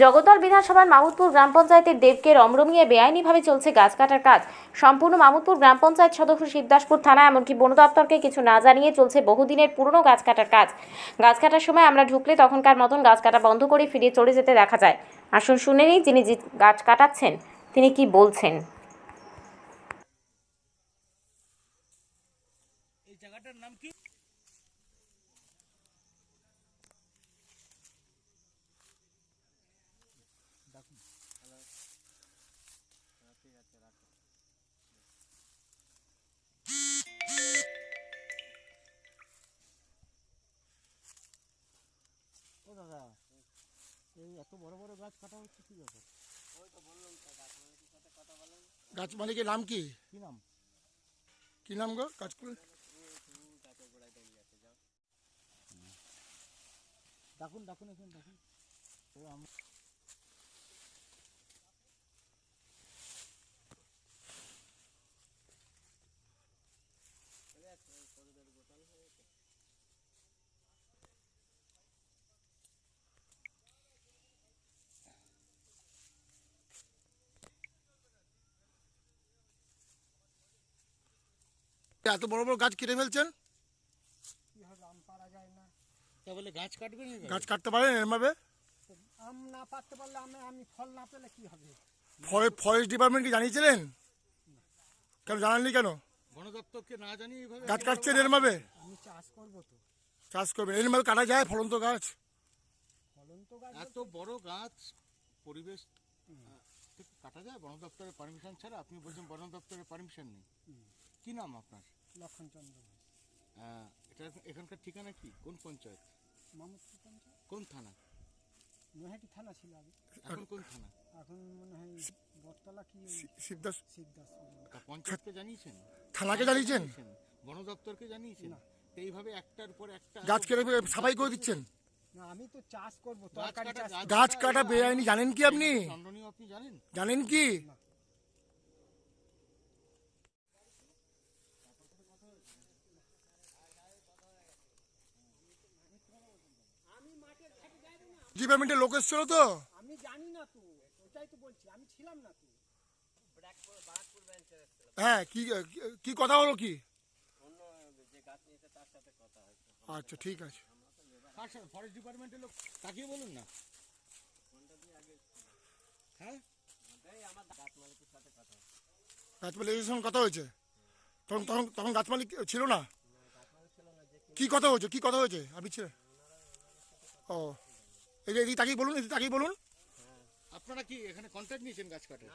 জগদ্দল বিধানসভার মাহমুদপুর গ্রাম পঞ্চায়েতের দেবকে রমরমিয়ে বেআইনিভাবে চলছে গাছ কাটার কাজ। সম্পূর্ণ মাহমুদপুর গ্রাম পঞ্চায়েত সদস্য শিবদাসপুর থানা এমনকি বন দপ্তরকে কিছু না জানিয়ে চলছে বহুদিনের পুরনো গাছ কাটার কাজ। গাছ কাটার সময় আমরা ঢুকলে তখনকার মতন গাছ কাটা বন্ধ করে ফিরে চলে যেতে দেখা যায়। আসুন শুনে নিই যিনি গাছ কাটাচ্ছেন, তিনি কি বলছেন? এই জায়গাটার নাম কি? এই এত বড় বড় গাছ কাটা হচ্ছে কি ব্যাপার? গাছ মালিকের নাম কি? কি নাম? কি নাম গো? গাছ করে ডাকুন ডাকুন এখন ডাকুন। এত বড় বড় গাছ কেটে ফেলছেন? তা বলে গাছ কাটবেন? গাছ কাটতে পারেন এরমভাবে? আম না পারতে পারলে আমি আমি ফল না পেলে কি হবে? ফরেস্ট ডিপার্টমেন্ট কি জানিয়েছিলেন? কেন জানাননি কেন? বন দপ্তরকে না জানিয়ে এইভাবে গাছ কাটছেন এরমভাবে? আমি চাষ করব তো। চাষ করবেন এরমভাবে কাটা যায় ফলন্ত গাছ? ফলন্ত গাছ এত বড় গাছ পরিবেশ কাটা যায়? বন দপ্তরের পারমিশন ছাড়া? আপনি বলছেন বন দপ্তরের পারমিশন নেই। কি নাম আপনার? লক্ষণচন্দ্র এটা এখানকার ঠিকানা কি? কোন পঞ্চায়েত? মামুদপুর পঞ্চায়েত। কোন থানা? নৈহাটি থানা ছিল আগে। এখন কোন থানা? এখন মনে হয় বটতলা কি শিবদাস শিবদাস পঞ্চায়েতকে জানিয়েছেন? থানাকে জানিয়েছেন? বন দপ্তরকে জানিয়েছেন? এইভাবে একটার পর একটা গাছ কেটে সাফাই করে দিচ্ছেন? না আমি তো চাষ করব গাছ কাটা বেআইনি জানেন কি আপনি? আপনি জানেন? জানেন কি? ডিপার্টমেন্টের লোক এসেছিল তো? আমি জানি না তো ওটাই তো বলছি আমি ছিলাম না তো। হ্যাঁ কি কি কথা হলো কি? আচ্ছা ঠিক আছে। ফরেস্ট ডিপার্টমেন্টের লোক তাকিয়ে বলুন না। হ্যাঁ? গাছ মালিকের সঙ্গে কথা হয়েছে? তখন তখন তখন গাছ মালিক ছিল না? কি কথা হয়েছে? কি কথা হয়েছে? আপনি ছিলেন ও। এই যে এদিকে তাকিয়ে বলুন এদিকে তাকিয়ে বলুন। আপনারা কি এখানে কন্ট্রাক্ট নিয়েছেন গাছ কাটার?